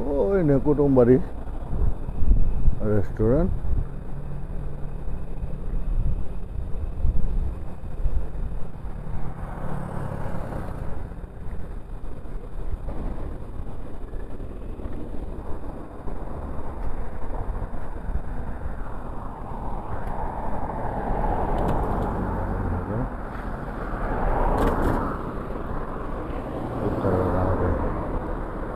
ওই নে রেস্টুরেন্ট